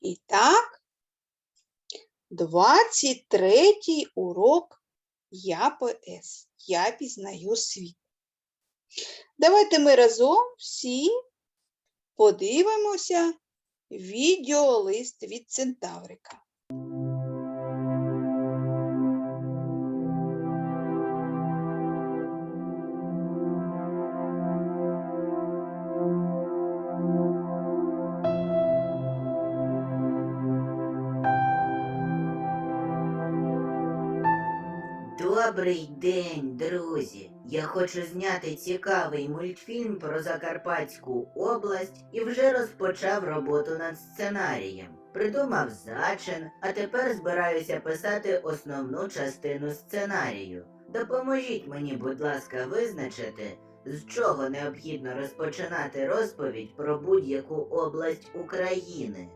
І так, 23-й урок ЯПС. Я пізнаю світ. Давайте ми разом всі подивимося відеолист від Центаврика. Добрий день, друзі! Я хочу зняти цікавий мультфільм про Закарпатську область і вже розпочав роботу над сценарієм. Придумав зачин, а тепер збираюся писати основну частину сценарію. Допоможіть мені, будь ласка, визначити, з чого необхідно розпочинати розповідь про будь-яку область України.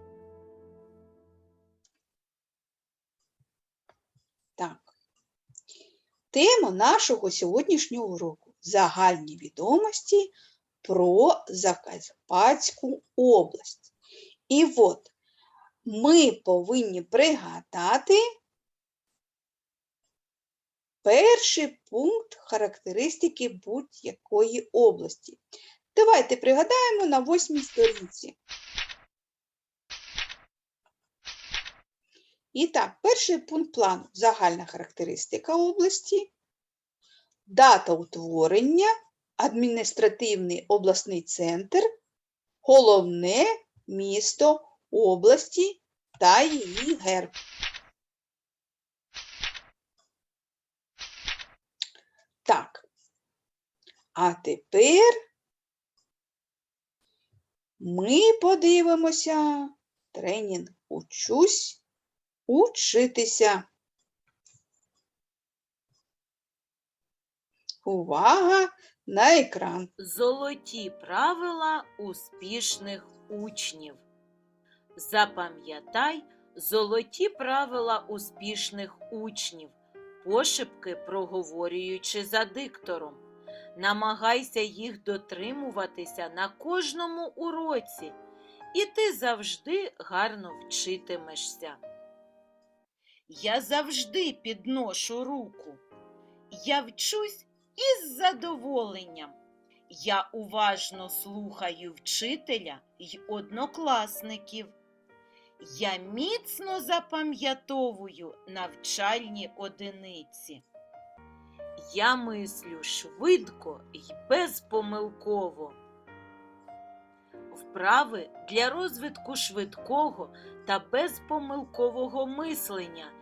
Тема нашого сьогоднішнього уроку загальні відомості про Закарпатську область. І от ми повинні пригадати перший пункт характеристики будь-якої області. Давайте пригадаємо на восьмій сторінці. І так, перший пункт плану загальна характеристика області, дата утворення, адміністративний обласний центр, головне місто області та її герб. Так. А тепер ми подивимося тренінг Учусь учитися. Увага на екран. Золоті правила успішних учнів. Запам'ятай золоті правила успішних учнів, пошепки проговорюючи за диктором. Намагайся їх дотримуватися на кожному уроці, і ти завжди гарно вчитимешся. Я завжди підношу руку. Я вчусь із задоволенням. Я уважно слухаю вчителя й однокласників. Я міцно запам'ятовую навчальні одиниці. Я мислю швидко й безпомилково. Вправи для розвитку швидкого та безпомилкового мислення.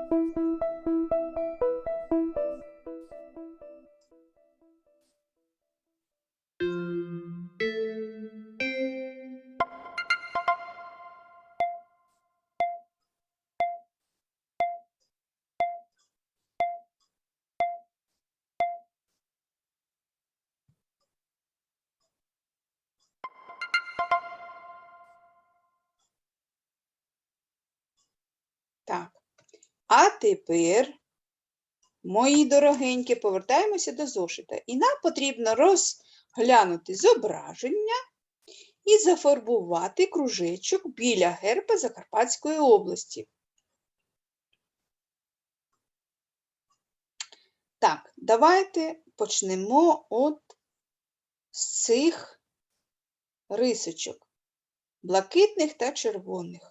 А тепер, мої дорогенькі, повертаємося до зошита. І нам потрібно розглянути зображення і зафарбувати кружечок біля герба Закарпатської області. Так, давайте почнемо от з цих рисочок блакитних та червоних.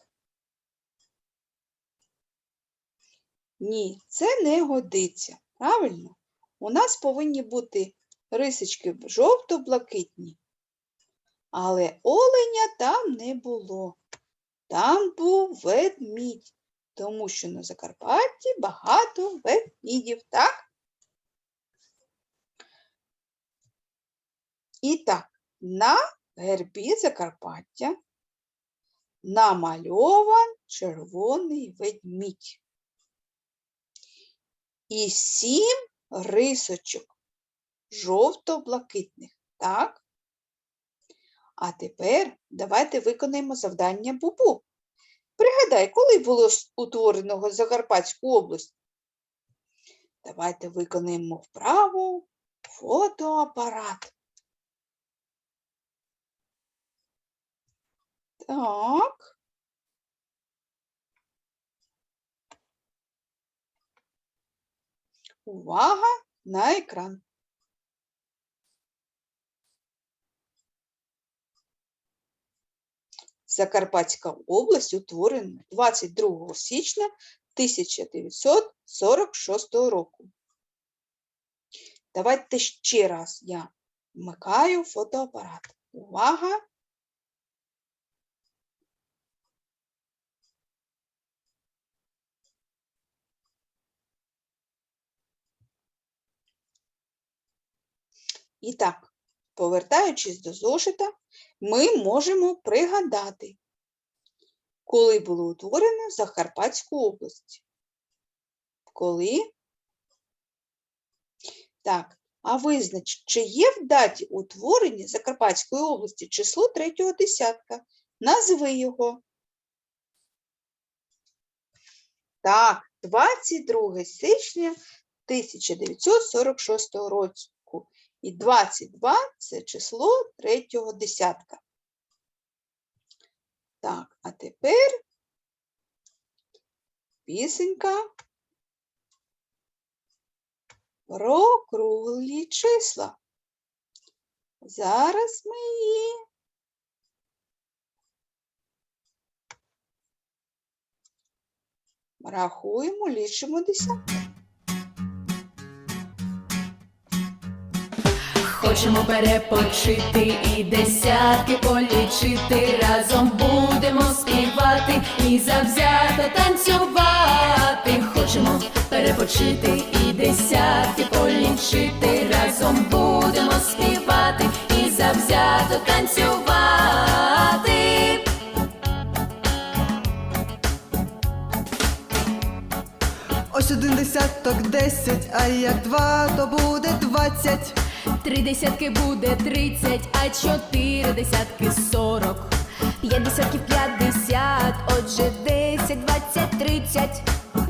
Ні, це не годиться. Правильно? У нас повинні бути рисочки жовто-блакитні. Але оленя там не було. Там був ведмідь, тому що на Закарпатті багато ведмідів, так? І так, на гербі Закарпаття намальован червоний ведмідь і сім рисочок жовто-блакитних, так? А тепер давайте виконаємо завдання Бубу. Пригадай, коли було утворено Закарпатську область? Давайте виконаємо вправу фотоапарат. Так. Увага на екран. Закарпатська область утворена 22 січня 1946 року. Давайте ще раз я вмикаю фотоапарат. Увага! І так, повертаючись до зошита, ми можемо пригадати, коли було утворено Закарпатську область. Коли? Так, а визнач, чи є в даті утворення Закарпатської області число третього десятка? Назви його. Так, 22 січня 1946 року. І 22 це число третього десятка. Так, а тепер пісенька про круглі числа. Зараз ми її рахуємо, лічимо десятки. Хочемо перепочити і десятки полічити. Разом будемо співати і завзято танцювати. Хочемо перепочити і десятки полічити. Разом будемо співати і завзято танцювати. Ось один десяток десять, а як два, то буде двадцять. Три десятки буде тридцять, а чотири десятки сорок. П'ять десятків п'ятдесят, отже десять, двадцять, тридцять.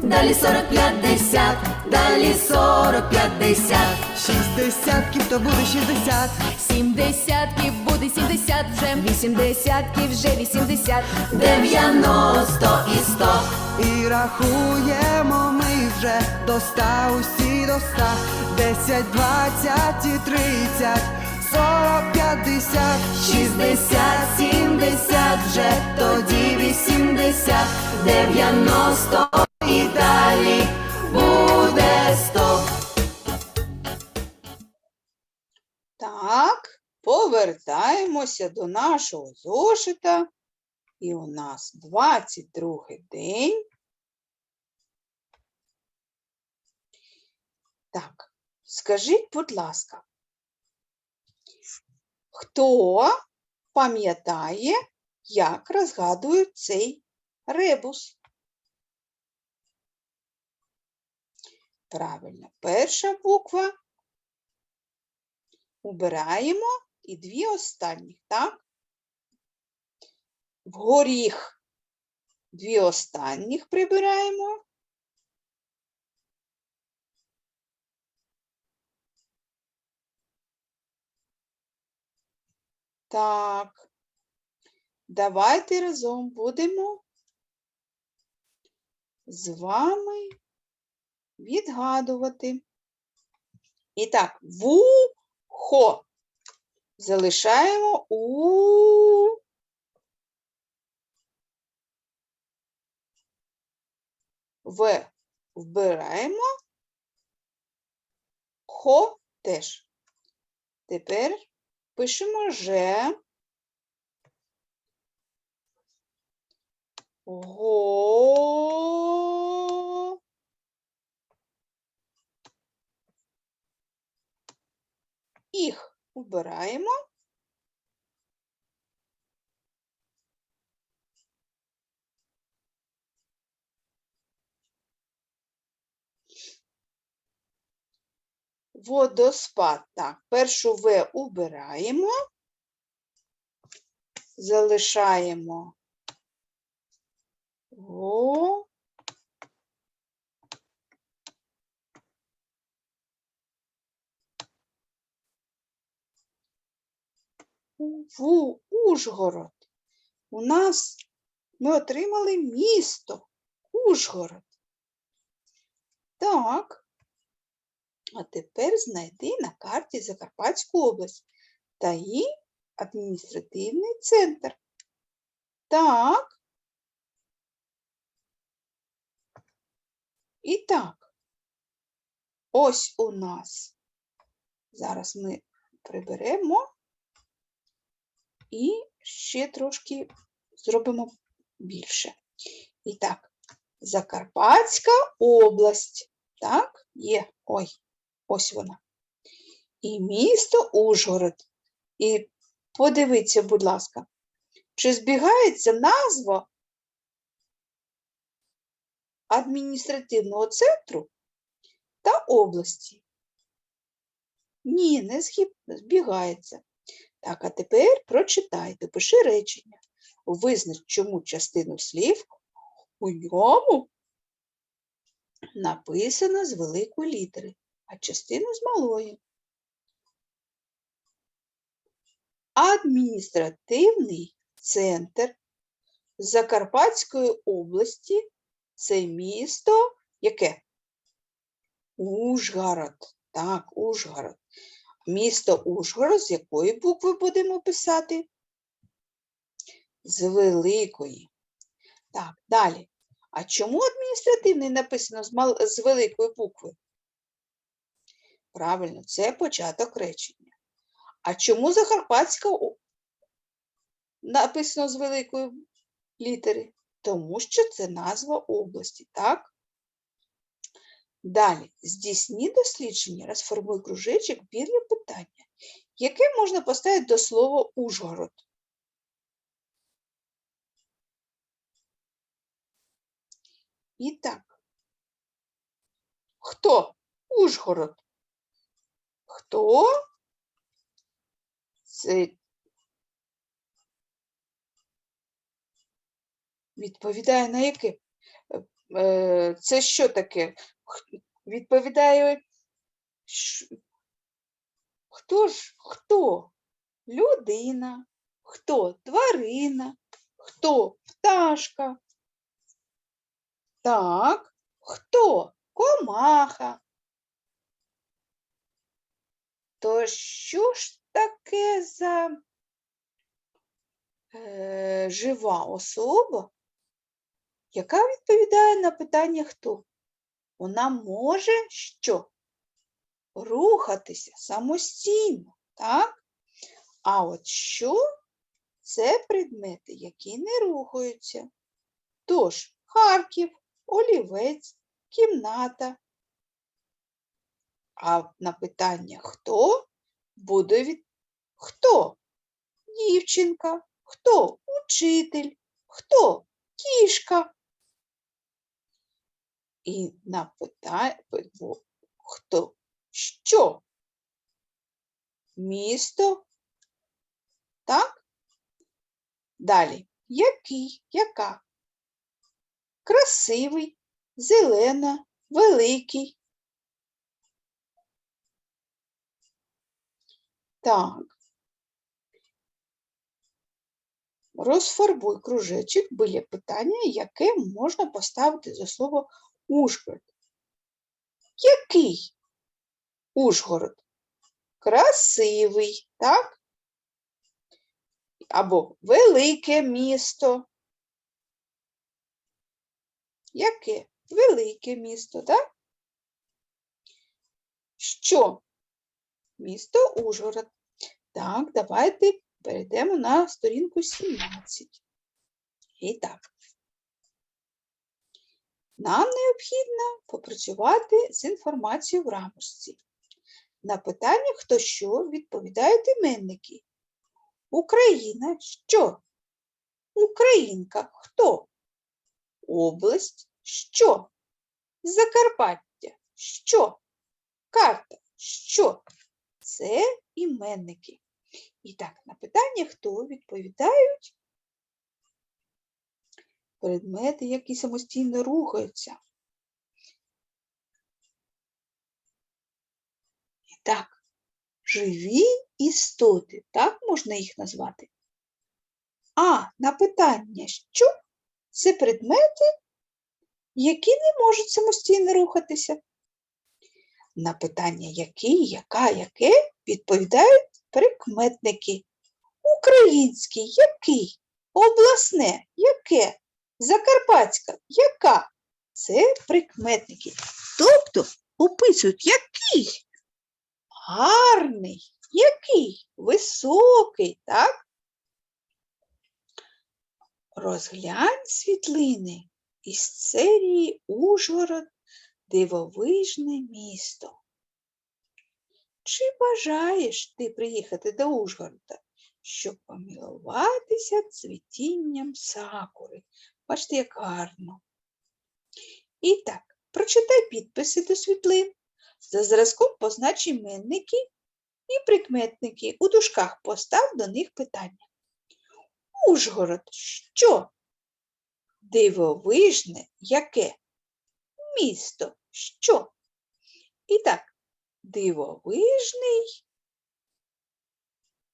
Далі сорок п'ятдесят, далі сорок п'ятдесят. Шість десятків, то буде шістдесят. Сім десятків буде сімдесят вже. Вісім десятків вже вісімдесят. Дев'яносто і сто. І рахуємо ми вже до ста, усі до ста. Десять, двадцять і тридцять, сорок, п'ятдесят. Шістдесят, сімдесят вже, тоді вісімдесят, дев'яносто повертаємося до нашого зошита. І у нас 22 день. Так, скажіть, будь ласка, хто пам'ятає, як розгадують цей ребус? Правильно, перша буква убираємо і дві останніх, так? В горіх дві останніх прибираємо. Так, давайте разом будемо з вами відгадувати. І так, вухо залишаємо у В вбираємо, хо теж. Тепер пишемо же. Го. Їх убираємо. Водоспад. Так, першу В убираємо. Залишаємо Го. В Ужгород. у нас ми отримали місто Ужгород. Так. А тепер знайди на карті Закарпатську область та її адміністративний центр. Так. І так. Ось у нас. Зараз ми приберемо і ще трошки зробимо більше. І так, Закарпатська область. Так, є. Ой, ось вона. І місто Ужгород. І подивіться, будь ласка, чи збігається назва адміністративного центру та області? Ні, не збігається. Так, а тепер прочитайте, пиши речення. Визнач, чому частину слів у ньому написано з великої літери, а частину з малої. Адміністративний центр Закарпатської області це місто яке? Ужгород. Так, Ужгород. Місто Ужгород, з якої букви будемо писати? З великої. Так, далі. А чому адміністративний написано з, великої букви? Правильно, це початок речення. А чому Закарпатська написано з великої літери? Тому що це назва області, так? Далі, здійсні дослідження, розформуй кружечок біля питання. Яке можна поставити до слова Ужгород? І так. Хто? Ужгород. Хто? Це відповідає на яке? Е, е, Це що таке? Відповідає. Хто ж? Хто? Людина. Хто? Тварина. Хто? Пташка. Так. Хто? Комаха. То що ж таке за е, жива особа, яка відповідає на питання хто? Вона може що? Рухатися самостійно, так? А от що це предмети, які не рухаються. Тож, Харків, олівець, кімната. А на питання хто буде від хто? Дівчинка, хто? Учитель, хто? Кішка. І на питання хто? Що? Місто? Так? Далі. Який? Яка? Красивий, зелена, великий. Так. Розфарбуй кружечок біля питання, яке можна поставити за слово Ужгород. Який Ужгород? Красивий, так? Або велике місто. Яке? Велике місто, так? Що? Місто Ужгород. Так, давайте перейдемо на сторінку 17. І так. Нам необхідно попрацювати з інформацією в рамочці. На питання, хто що, відповідають іменники. Україна що? Українка хто? Область що? Закарпаття що? Карта що? Це іменники. І так, на питання, хто відповідають предмети, які самостійно рухаються. І так, живі істоти, так можна їх назвати? А на питання, що це предмети, які не можуть самостійно рухатися. На питання який, яка, яке відповідають прикметники. Український який, обласне яке, закарпатська яка. Це прикметники. Тобто описують який гарний, який високий, так? Розглянь світлини із серії Ужгород Дивовижне місто. Чи бажаєш ти приїхати до Ужгорода, щоб помілуватися цвітінням сакури? Бачите, як гарно. І так, прочитай підписи до світлин. За зразком познач іменники і прикметники. У дужках постав до них питання. Ужгород що? Дивовижне яке? Місто що? І так, дивовижний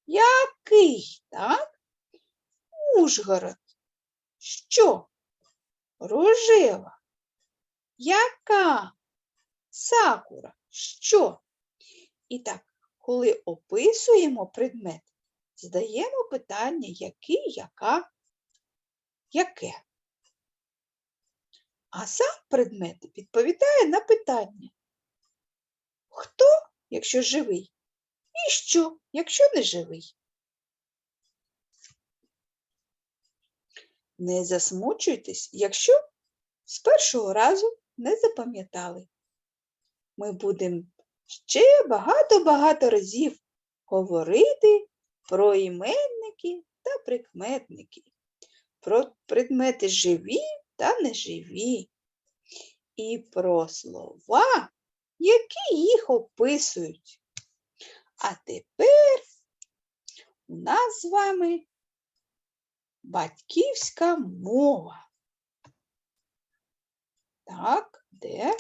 який, так? Ужгород що? Рожева. Яка? Сакура. Що? І так, коли описуємо предмет, задаємо питання який, яка, яке. А сам предмет відповідає на питання. Хто, якщо живий? І що, якщо не живий? Не засмучуйтесь, якщо з першого разу не запам'ятали. Ми будемо ще багато-багато разів говорити про іменники та прикметники, про предмети живі та неживі, і про слова, які їх описують. А тепер у нас з вами батьківська мова. Так, де?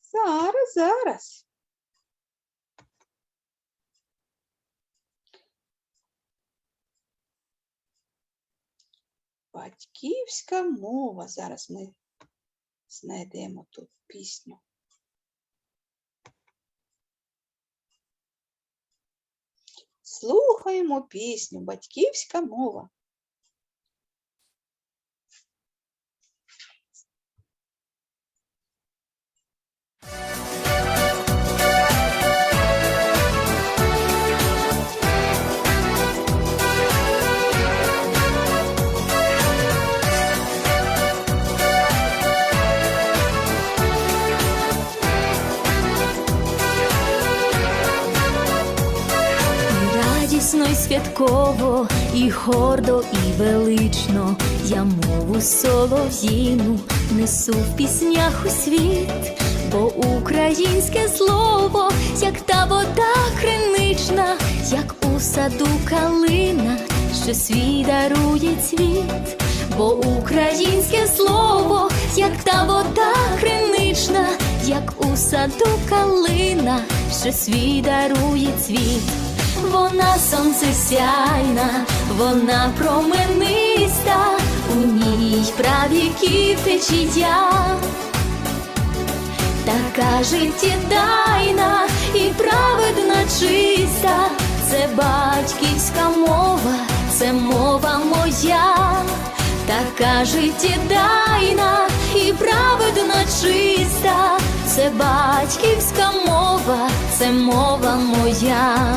Зараз, зараз. Батьківська мова. Зараз ми знайдемо тут пісню. Слухаємо пісню Батьківська мова. І радісно й святково, і гордо, і велично. Я мову солов'їну несу в піснях у світ, бо українське слово, як та вода кринична, як у саду калина, що свій дарує цвіт, бо українське слово, як та вода кринична, як у саду калина, що свій дарує цвіт. Вона сонцесяйна, вона промениста, у ній правіків течія, така життєдайна і праведна чиста, це батьківська мова, це мова моя, така життєдайна і праведна чиста, це батьківська мова, це мова моя.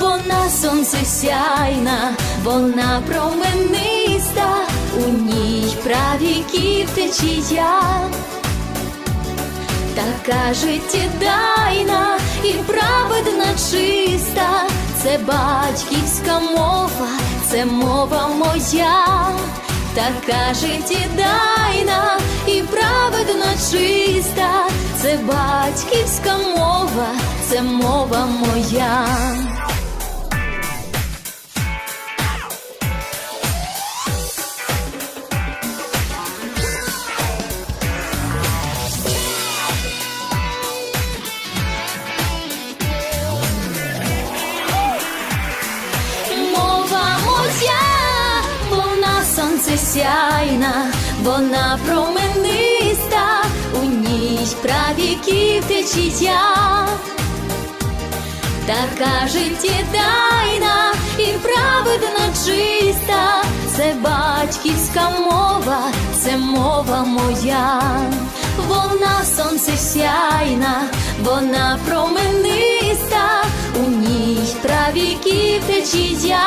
Вона сонцесяйна, вона промениста, у ній правіків течія, така життєдайна і праведна чиста, це батьківська мова, це мова моя, така життєдайна і праведна чиста, це батьківська мова, це мова моя. Сяйна, вона промениста, у ній правіків течія, така життєдайна і праведна чиста, це батьківська мова, це мова моя, вона сонце сяйна, вона промениста, у ній правіків течія,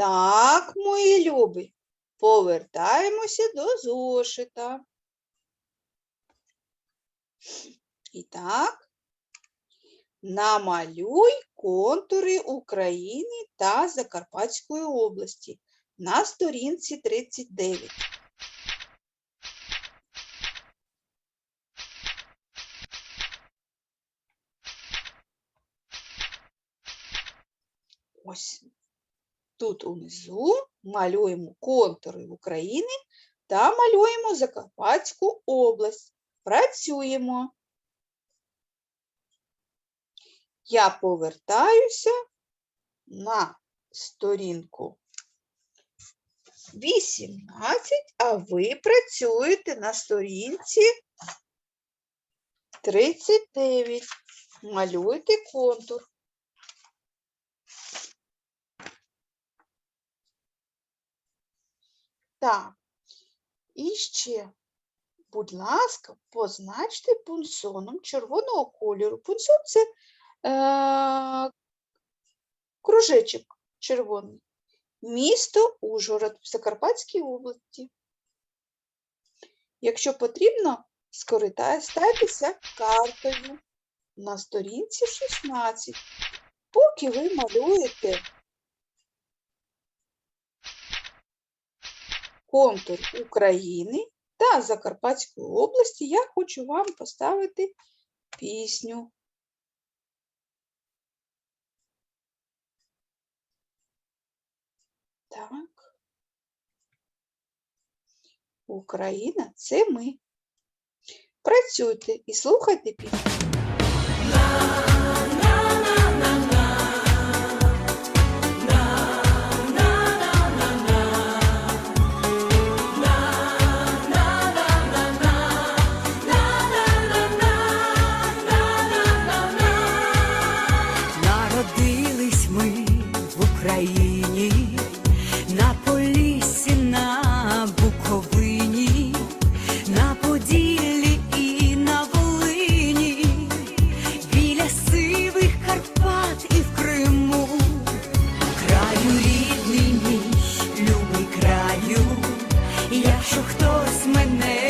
Так, мої любі, повертаємося до зошита. І так, намалюй контури України та Закарпатської області на сторінці 39. Ось тут унизу малюємо контури України та малюємо Закарпатську область. Працюємо. Я повертаюся на сторінку 18, а ви працюєте на сторінці 39. Малюйте контур. Так. І ще, будь ласка, позначте пунсоном червоного кольору. Пунсон це е- кружечок червоний. Місто Ужгород в Закарпатській області. Якщо потрібно, скористайтеся картою на сторінці 16. Поки ви малюєте контур України та Закарпатської області, я хочу вам поставити пісню. Так. Україна це ми. Працюйте і слухайте пісню. мене.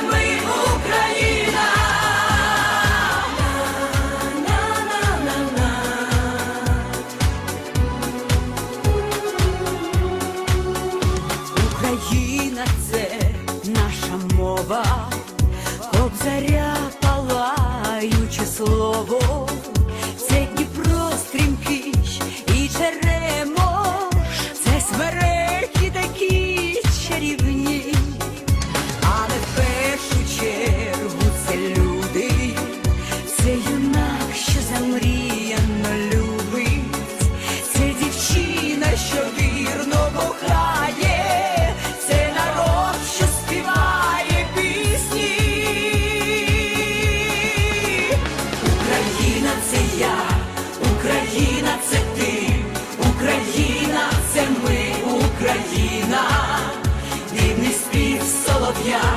Yeah.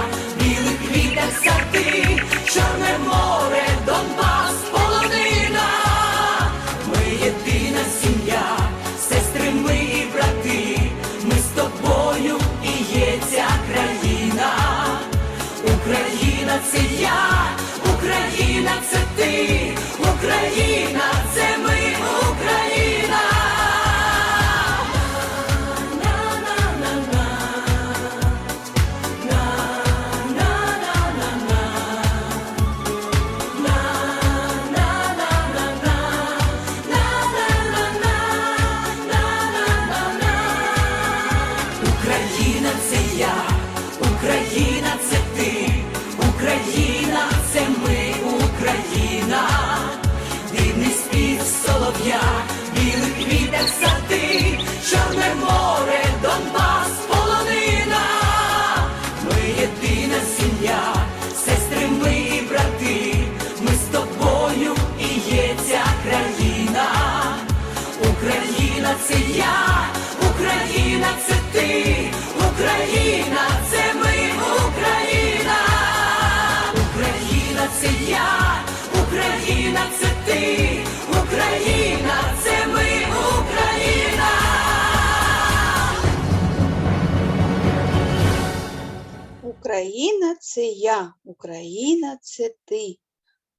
Україна це я, Україна це ти,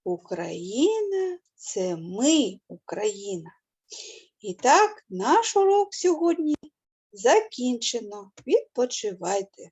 Україна це ми, Україна. І так, наш урок сьогодні закінчено. Відпочивайте.